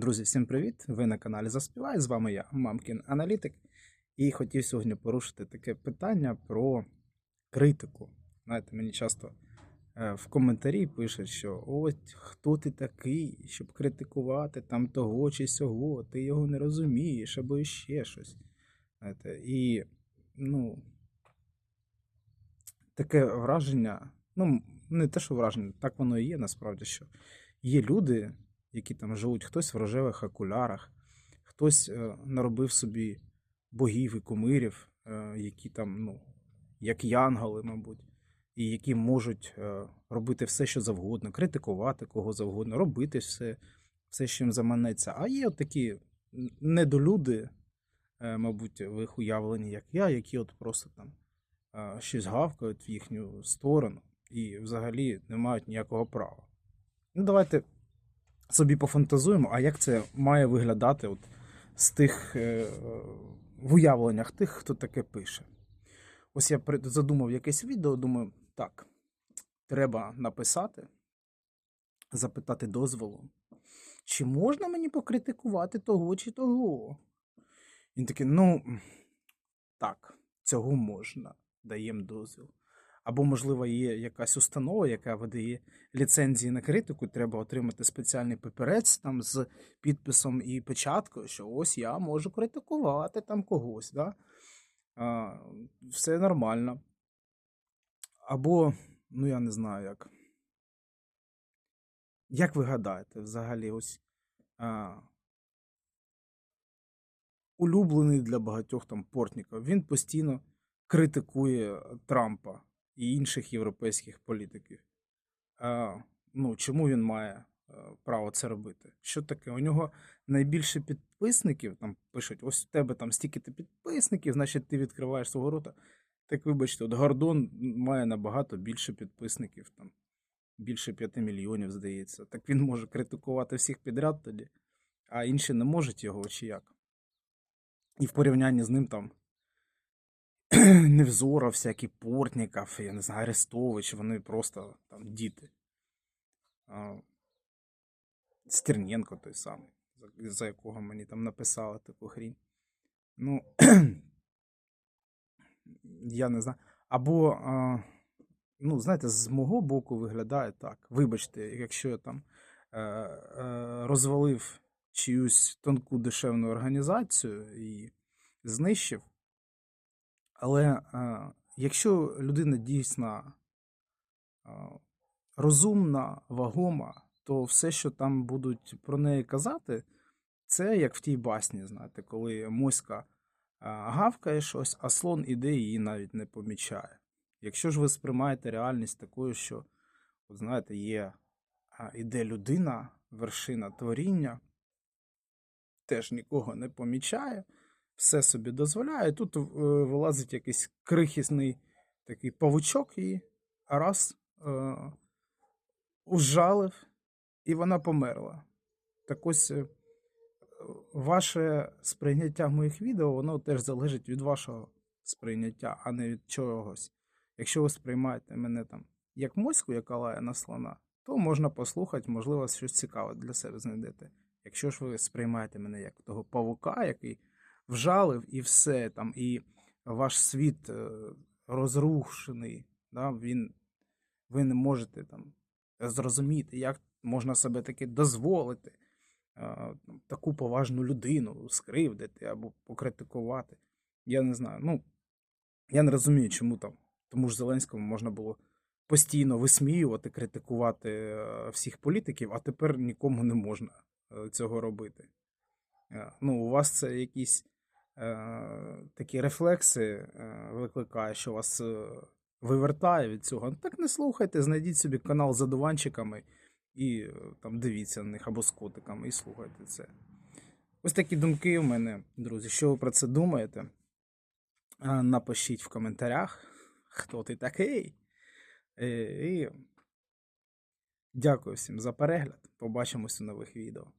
Друзі, всім привіт! Ви на каналі Заспівай. З вами я, Мамкін Аналітик, і хотів сьогодні порушити таке питання про критику. Знаєте, мені часто е, в коментарі пишуть, що ось хто ти такий, щоб критикувати там того чи сього, ти його не розумієш або ще щось. Знаєте, і ну, таке враження, ну, не те, що враження, так воно і є насправді, що є люди, які там живуть, хтось в рожевих окулярах, хтось е, наробив собі богів і кумирів, е, які там, ну, як янголи, мабуть, і які можуть е, робити все, що завгодно, критикувати кого завгодно, робити все, все, що їм заманеться. А є от такі недолюди, мабуть, в їх уявленні, як я, які от просто там щось гавкають в їхню сторону і взагалі не мають ніякого права. Ну, давайте собі пофантазуємо, а як це має виглядати от з тих е, в уявленнях тих, хто таке пише. Ось я задумав якесь відео, думаю, так, треба написати, запитати дозволу, чи можна мені покритикувати того чи того. Він такий, ну, так, цього можна, даємо дозвіл. Або, можливо, є якась установа, яка видає ліцензії на критику, треба отримати спеціальний папірець там з підписом і печаткою, що ось я можу критикувати там когось. Да? А, все нормально. Або, ну я не знаю як. Як ви гадаєте, взагалі, ось а, улюблений для багатьох там портніків, він постійно критикує Трампа і інших європейських політиків. А, ну, чому він має е, право це робити? Що таке? У нього найбільше підписників, там пишуть, ось у тебе там стільки-то підписників, значить ти відкриваєш свого рота. Так вибачте, от Гордон має набагато більше підписників, там більше 5 мільйонів, здається. Так він може критикувати всіх підряд тоді, а інші не можуть його чи як. І в порівнянні з ним там Невзоров, всякі Портніков, я не знаю, Арестович, вони просто там діти. Стерненко той самий, за, за якого мені там написали таку хрінь. Ну, я не знаю. Або, ну, знаєте, з мого боку виглядає так. Вибачте, якщо я там е, е, розвалив чиюсь тонку дешевну організацію і знищив. Але е, якщо людина дійсно е, розумна, вагома, то все, що там будуть про неї казати, це як в тій басні, знаєте, коли моська е, гавкає щось, а слон іде її навіть не помічає. Якщо ж ви сприймаєте реальність такою, що, от знаєте, є іде людина, вершина творіння, теж нікого не помічає, все собі дозволяє. Тут е, вилазить якийсь крихісний такий павучок і раз е, ужалив, і вона померла. Так ось е, ваше сприйняття моїх відео, воно теж залежить від вашого сприйняття, а не від чогось. Якщо ви сприймаєте мене там як моську, яка лає на слона, то можна послухати, можливо, щось цікаве для себе знайдете. Якщо ж ви сприймаєте мене як того павука, який вжалив і все там, і ваш світ е, розрушений, да, він, ви не можете там зрозуміти, як можна себе таки дозволити е, таку поважну людину скривдити або покритикувати. Я не знаю. Ну, я не розумію, чому там тому ж Зеленському можна було постійно висміювати, критикувати е, всіх політиків, а тепер нікому не можна цього робити. Ну, у вас це якісь такі рефлекси е, викликає, що вас е, вивертає від цього. Ну, так не слухайте, знайдіть собі канал з одуванчиками і е, там дивіться на них або з котиками і слухайте це. Ось такі думки у мене, друзі. Що ви про це думаєте? Е, Напишіть в коментарях, хто ти такий. Е, І дякую всім за перегляд. Побачимось у нових відео.